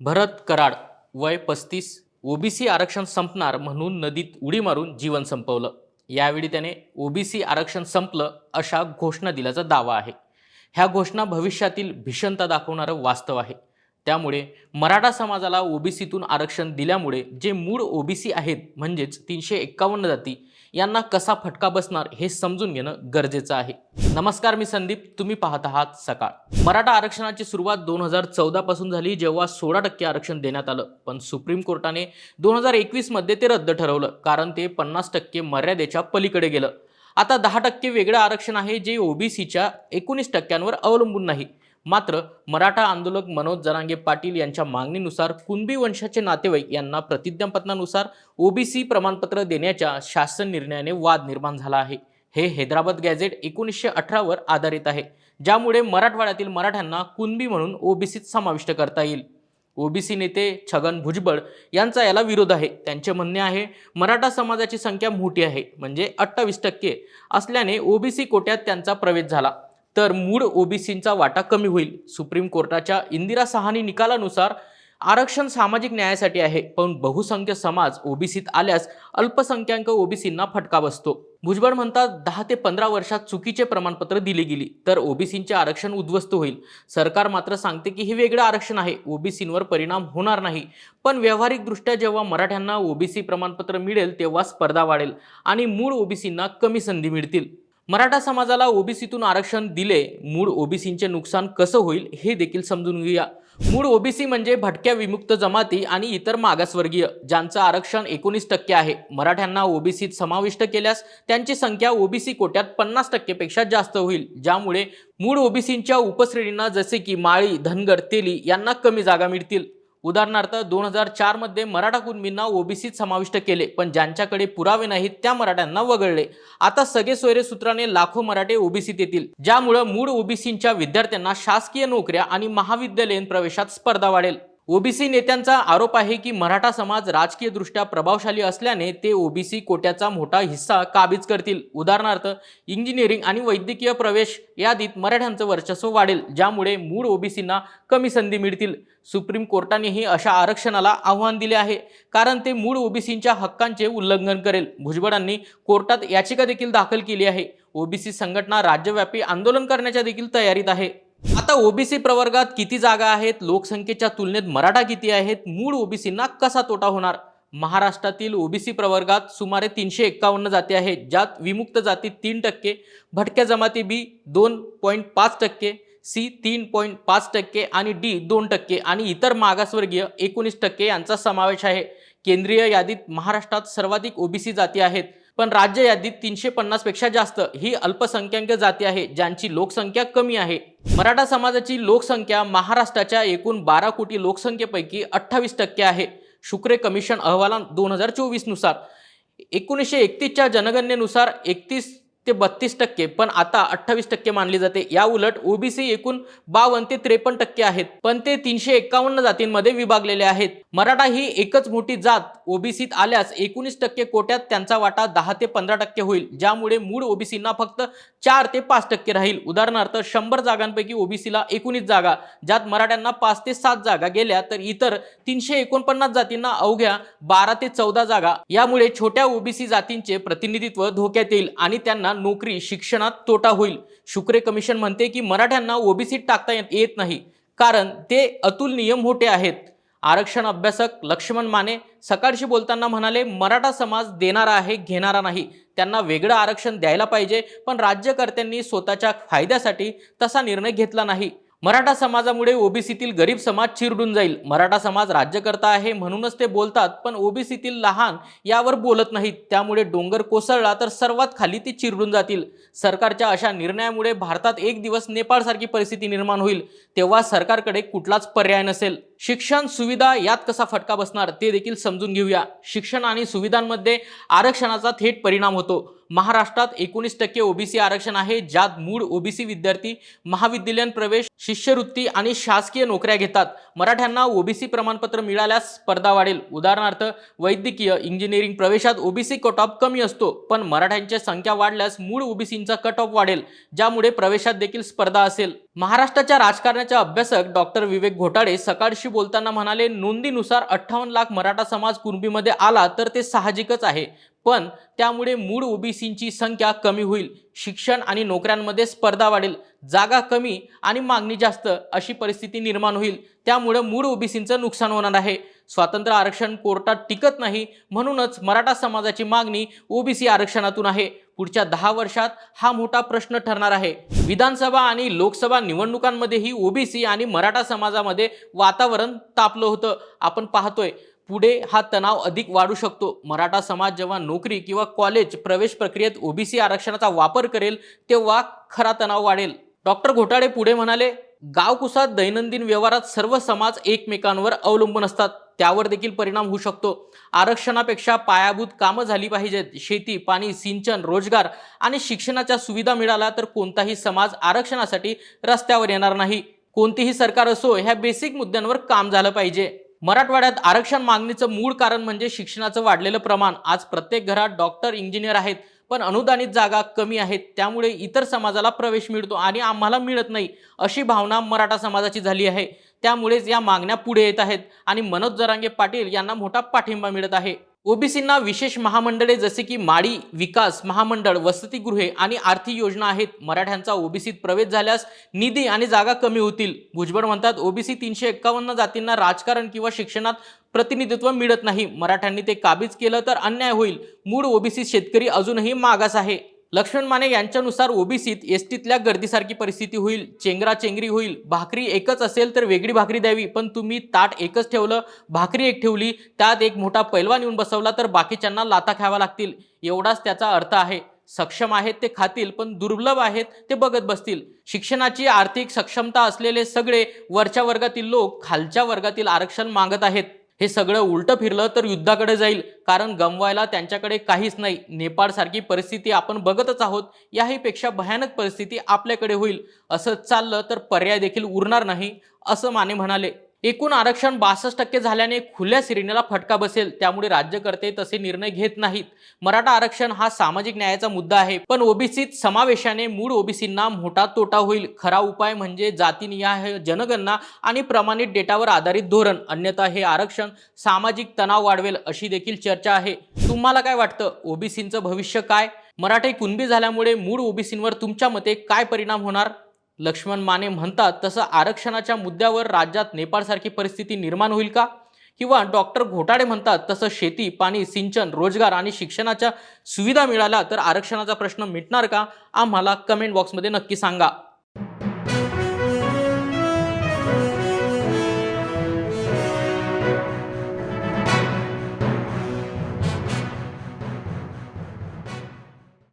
भरत कराड वय पस्तीस ओबीसी आरक्षण संपणार म्हणून नदीत उडी मारून जीवन संपवलं. यावेळी त्याने ओबीसी आरक्षण संपलं अशा घोषणा दिल्याचा दावा आहे. ह्या घोषणा भविष्यातील भीषणता दाखवणारं वास्तव आहे. त्यामुळे मराठा समाजाला ओबीसीतून आरक्षण दिल्यामुळे जे मूळ ओबीसी आहेत म्हणजेच तीनशे एक्कावन्न जाती यांना कसा फटका बसणार हे समजून घेणं गरजेचं आहे. नमस्कार मी संदीप. तुम्ही पाहत आहात सकाळ. मराठा आरक्षणाची सुरुवात दोन हजार चौदा पासून झाली जेव्हा सोळा टक्के आरक्षण देण्यात आलं. पण सुप्रीम कोर्टाने दोन हजार एकवीसमध्ये ते रद्द ठरवलं कारण ते पन्नास टक्के मर्यादेच्या पलीकडे गेलं. आता दहा टक्के वेगळं आरक्षण आहे जे ओबीसीच्या एकोणीस टक्क्यांवर अवलंबून नाही. मात्र मराठा आंदोलक मनोज जरांगे पाटील यांच्या मागणीनुसार कुणबी वंशाचे नातेवाईक यांना प्रतिज्ञापत्रानुसार ओबीसी प्रमाणपत्र देण्याच्या शासन निर्णयाने वाद निर्माण झाला आहे. हे हैदराबाद गॅझेट एकोणीसशे अठरावर आधारित आहे. ज्यामुळे मराठवाड्यातील मराठ्यांना कुणबी म्हणून ओबीसीत समाविष्ट करता येईल. ओबीसी नेते छगन भुजबळ यांचा याला विरोध आहे. त्यांचे म्हणणे आहे मराठा समाजाची संख्या मोठी आहे म्हणजे अठ्ठावीस टक्के असल्याने ओबीसी कोट्यात त्यांचा प्रवेश झाला. तर मूळ ओबीसींचा वाटा कमी होईल. सुप्रीम कोर्टाच्या इंदिरा सहानी निकालानुसार आरक्षण सामाजिक न्यायासाठी आहे पण बहुसंख्य समाज ओबीसीत आल्यास अल्पसंख्याक ओबीसींना फटका बसतो. भुजबळ म्हणतात दहा ते पंधरा वर्षात चुकीचे प्रमाणपत्र दिली गेली तर ओबीसींचे आरक्षण उद्ध्वस्त होईल. सरकार मात्र सांगते की हे वेगळं आरक्षण आहे ओबीसींवर परिणाम होणार नाही. पण व्यावहारिकदृष्ट्या जेव्हा मराठ्यांना ओबीसी प्रमाणपत्र मिळेल तेव्हा स्पर्धा वाढेल आणि मूळ ओबीसींना कमी संधी मिळतील. मराठा समाजाला ओबीसीतून आरक्षण दिले मूळ ओबीसींचे नुकसान कसं होईल हे देखील समजून घेऊया. मूळ ओबीसी म्हणजे भटक्या विमुक्त जमाती आणि इतर मागासवर्गीय ज्यांचं आरक्षण एकोणीस टक्के आहे. मराठ्यांना ओबीसीत समाविष्ट केल्यास त्यांची संख्या ओबीसी कोट्यात पन्नास टक्केपेक्षा जास्त होईल. ज्यामुळे मूळ ओबीसींच्या उपश्रेणींना जसे की माळी धनगर तेली यांना कमी जागा मिळतील. उदाहरणार्थ दोन हजार चारमध्ये मराठा कुणबींना ओबीसीत समाविष्ट केले पण ज्यांच्याकडे पुरावे नाहीत त्या मराठ्यांना वगळले. आता सगळे सोयरे सूत्राने लाखो मराठे ओबीसीत येतील. ज्यामुळं मूळ ओबीसींच्या विद्यार्थ्यांना शासकीय नोकऱ्या आणि महाविद्यालयीन प्रवेशात स्पर्धा वाढेल. ओबीसी नेत्यांचा आरोप आहे की मराठा समाज राजकीयदृष्ट्या प्रभावशाली असल्याने ते ओबीसी कोट्याचा मोठा हिस्सा काबीज करतील. उदाहरणार्थ इंजिनिअरिंग आणि वैद्यकीय प्रवेश यादीत मराठ्यांचं वर्चस्व वाढेल ज्यामुळे मूळ ओबीसींना कमी संधी मिळतील. सुप्रीम कोर्टानेही अशा आरक्षणाला आव्हान दिले आहे कारण ते मूळ ओबीसींच्या हक्कांचे उल्लंघन करेल. भुजबळांनी कोर्टात याचिका देखील दाखल केली आहे. ओबीसी संघटना राज्यव्यापी आंदोलन करण्याच्या देखील तयारीत आहे. आता ओबीसी प्रवर्गात किती जागा आहेत? लोकसंख्येच्या तुलनेत मराठा किती आहेत? मूळ ओबीसींना कसा तोटा होणार? महाराष्ट्रातील ओबीसी प्रवर्गात सुमारे तीनशे एक्कावन्न जाती आहेत ज्यात विमुक्त जाती तीन टक्के भटक्या जमाती बी दोन पॉईंट पाच टक्के सी तीन पॉईंट पाच टक्के आणि डी दोन टक्के आणि इतर मागासवर्गीय एकोणीस टक्के यांचा समावेश आहे. केंद्रीय यादीत महाराष्ट्रात सर्वाधिक ओबीसी जाती आहेत. पण राज्य यादीत तीनशे पन्नासपेक्षा जास्त ही अल्पसंख्याक जाती आहे ज्यांची लोकसंख्या कमी आहे. मराठा समाजाची लोकसंख्या महाराष्ट्राच्या एकूण बारा कोटी लोकसंख्येपैकी अठ्ठावीस टक्के आहे. शुक्रे कमिशन अहवाला दोन हजार चोवीसनुसार एकोणीसशे एकतीसच्या जनगणनेनुसार एकतीस ते बत्तीस टक्के पण आता अठ्ठावीस टक्के मानली जाते. या उलट ओबीसी एकूण बावन्न ते त्रेपन्न टक्के आहेत पण ते तीनशे एक्कावन्न जातींमध्ये विभागलेले आहेत. मराठा ही एकच मोठी जात. ओबीसीत आल्यास एकोणीस टक्के कोट्यात त्यांचा वाटा दहा ते पंधरा टक्के होईल ज्यामुळे मूळ ओबीसींना फक्त चार ते पाच टक्के राहील. उदाहरणार्थ शंभर जागांपैकी ओबीसीला एकोणीस जागा ज्यात मराठ्यांना पाच ते सात जागा गेल्या तर इतर तीनशे एकोणपन्नास जातींना अवघ्या बारा ते चौदा जागा. यामुळे छोट्या ओबीसी जातींचे प्रतिनिधित्व धोक्यात येईल आणि त्यांना नोकरी शिक्षणात तोटा होईल. शुक्रे कमिशन म्हणते की मराठ्यांना ओबीसीत टाकता येत- येत नाही. कारण ते अतुलनीय मोठे आहेत. आरक्षण अभ्यासक लक्ष्मण माने सकाळशी बोलताना म्हणाले मराठा समाज देणारा आहे घेणारा नाही. त्यांना वेगळं आरक्षण द्यायला पाहिजे पण राज्यकर्त्यांनी स्वतःच्या फायद्यासाठी तसा निर्णय घेतला नाही. मराठा समाजामुळे ओबीसीतील गरीब समाज चिरडून जाईल. मराठा समाज राज्यकर्ता आहे म्हणूनच ते बोलतात पण ओबीसीतील लहान यावर बोलत नाहीत. त्यामुळे डोंगर कोसळला तर सर्वात खाली ते चिरडून जातील. सरकारच्या अशा निर्णयामुळे भारतात एक दिवस नेपाळसारखी परिस्थिती निर्माण होईल. तेव्हा सरकारकडे कुठलाच पर्याय नसेल. शिक्षण सुविधा यात कसा फटका बसणार ते देखील समजून घेऊया. शिक्षण आणि सुविधांमध्ये आरक्षणाचा थेट परिणाम होतो. महाराष्ट्रात एकोणीस टक्के ओबीसी आरक्षण आहे ज्यात मूळ ओबीसी विद्यार्थी महाविद्यालयीन प्रवेश शिष्यवृत्ती आणि शासकीय नोकऱ्या घेतात. मराठ्यांना ओबीसी प्रमाणपत्र मिळाल्यास स्पर्धा वाढेल. उदाहरणार्थ वैद्यकीय इंजिनिअरिंग प्रवेशात ओबीसी कट ऑफ कमी असतो पण मराठ्यांची संख्या वाढल्यास मूळ ओबीसींचा कट ऑफ वाढेल ज्यामुळे प्रवेशात देखील स्पर्धा असेल. महाराष्ट्राच्या राजकारणाचे अभ्यासक डॉक्टर विवेक घोटाळे सकाळशी बोलताना म्हणाले नोंदीनुसार अठ्ठावन्न लाख मराठा समाज कुणबीमध्ये आला तर ते साहजिकच आहे. पण त्यामुळे मूळ ओबीसींची संख्या कमी होईल शिक्षण आणि नोकऱ्यांमध्ये स्पर्धा वाढेल जागा कमी आणि मागणी जास्त अशी परिस्थिती निर्माण होईल. त्यामुळे मूळ ओबीसींचं नुकसान होणार आहे. स्वातंत्र्य आरक्षण कोर्टात टिकत नाही म्हणूनच मराठा समाजाची मागणी ओबीसी आरक्षणातून आहे. पुढच्या दहा वर्षात हा मोठा प्रश्न ठरणार आहे. विधानसभा आणि लोकसभा निवडणुकांमध्येही ओबीसी आणि मराठा समाजामध्ये वातावरण तापलं होतं. आपण पाहतोय पुढे हा तणाव अधिक वाढू शकतो. मराठा समाज जेव्हा नोकरी किंवा कॉलेज प्रवेश प्रक्रियेत ओबीसी आरक्षणाचा वापर करेल तेव्हा खरा तणाव वाढेल. डॉक्टर घोटाळे पुढे म्हणाले गावकुसात दैनंदिन व्यवहारात सर्व समाज एकमेकांवर अवलंबून असतात. त्यावर देखील परिणाम होऊ शकतो. आरक्षणापेक्षा पायाभूत कामं झाली पाहिजेत. शेती पाणी सिंचन रोजगार आणि शिक्षणाच्या सुविधा मिळाल्या तर कोणताही समाज आरक्षणासाठी रस्त्यावर येणार नाही. कोणतीही सरकार असो ह्या बेसिक मुद्द्यांवर काम झालं पाहिजे. मराठवाड्यात आरक्षण मागणीचं मूळ कारण म्हणजे शिक्षणाचं वाढलेलं प्रमाण. आज प्रत्येक घरात डॉक्टर इंजिनियर आहेत पण अनुदानित जागा कमी आहेत. त्यामुळे इतर समाजाला प्रवेश मिळतो आणि आम्हाला मिळत नाही अशी भावना मराठा समाजाची झाली आहे. त्यामुळेच या मागण्या पुढे येत आहेत आणि मनोज जरांगे पाटील यांना मोठा पाठिंबा मिळत आहे. ओबीसींना विशेष महामंडळे जसे की माडी विकास महामंडळ वसतिगृहे आणि आर्थिक योजना आहेत. मराठ्यांचा ओबीसीत प्रवेश झाल्यास निधी आणि जागा कमी होतील. भुजबळ म्हणतात ओबीसी तीनशे एक्कावन्न जातींना राजकारण किंवा शिक्षणात प्रतिनिधित्व मिळत नाही. मराठ्यांनी ते काबीज केलं तर अन्याय होईल. मूळ ओबीसी शेतकरी अजूनही मागास आहे. लक्ष्मण माने यांच्यानुसार ओबीसीत एसटीतल्या गर्दीसारखी परिस्थिती होईल चेंगरा चेंगरी होईल. भाकरी एकच असेल तर वेगळी भाकरी द्यावी पण तुम्ही ताट एकच ठेवलं भाकरी एक ठेवली त्यात एक मोठा पैलवान येऊन बसवला तर बाकीच्यांना लाता खाव्या लागतील. एवढाच त्याचा अर्थ आहे. सक्षम आहेत ते खातील पण दुर्लभ आहेत ते बघत बसतील. शिक्षणाची आर्थिक सक्षमता असलेले सगळे वरच्या वर्गातील लोक खालच्या वर्गातील आरक्षण मागत आहेत. हे सगळं उलटं फिरलं तर युद्धाकडे जाईल. कारण गमवायला त्यांच्याकडे काहीच नाही. नेपाळसारखी परिस्थिती आपण बघतच आहोत. याहीपेक्षा भयानक परिस्थिती आपल्याकडे होईल. असं चाललं तर पर्याय देखील उरणार नाही असं माने म्हणाले. एकूण आरक्षण बासष्ट टक्के झाल्याने खुल्या सिरिनेला फटका बसेल. त्यामुळे राज्यकर्ते तसे निर्णय घेत नाहीत. मराठा आरक्षण हा सामाजिक न्यायाचा मुद्दा आहे. पण ओबीसीत समावेशाने मूळ ओबीसींना मोठा तोटा होईल. खरा उपाय म्हणजे जातीनिहाय जनगणना आणि प्रमाणित डेटावर आधारित धोरण. अन्यथा हे आरक्षण सामाजिक तणाव वाढवेल अशी देखील चर्चा आहे. तुम्हाला काय वाटतं? ओबीसींचं भविष्य काय? मराठी कुणबी झाल्यामुळे मूळ ओबीसींवर तुमच्या मते काय परिणाम होणार? लक्ष्मण माने म्हणतात तसं आरक्षणाच्या मुद्द्यावर राज्यात नेपाळसारखी परिस्थिती निर्माण होईल का? किंवा डॉक्टर घोटाळे म्हणतात तसं शेती पाणी सिंचन रोजगार आणि शिक्षणाच्या सुविधा मिळाल्या तर आरक्षणाचा प्रश्न मिटणार का? आम्हाला कमेंट बॉक्समध्ये नक्की सांगा.